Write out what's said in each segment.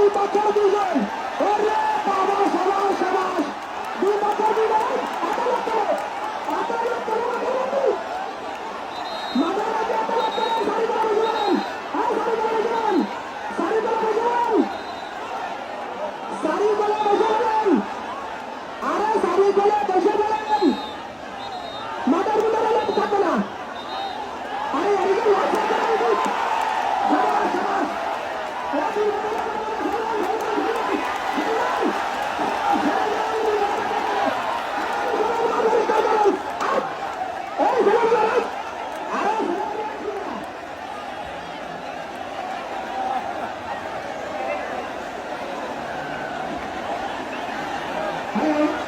দুই পাথর দুজন ওরে বাবা সবাই সবাই দুই পাথর আরে সারি গলে বসে বলেন Hello.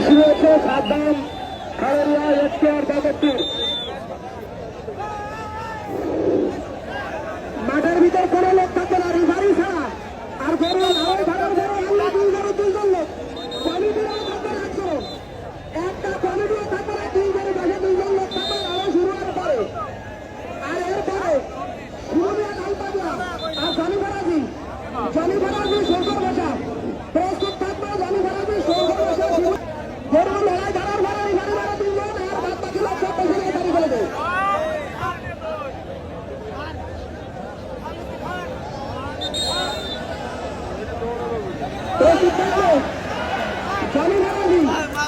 বাসী রয়েছে সাদ্দাম খালেরিয়া এখতিয়ার বাবত্তির মাঠের ভিতর করে লোক থাকে না রিফারি ছাড়া। আর কোনো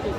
Hey,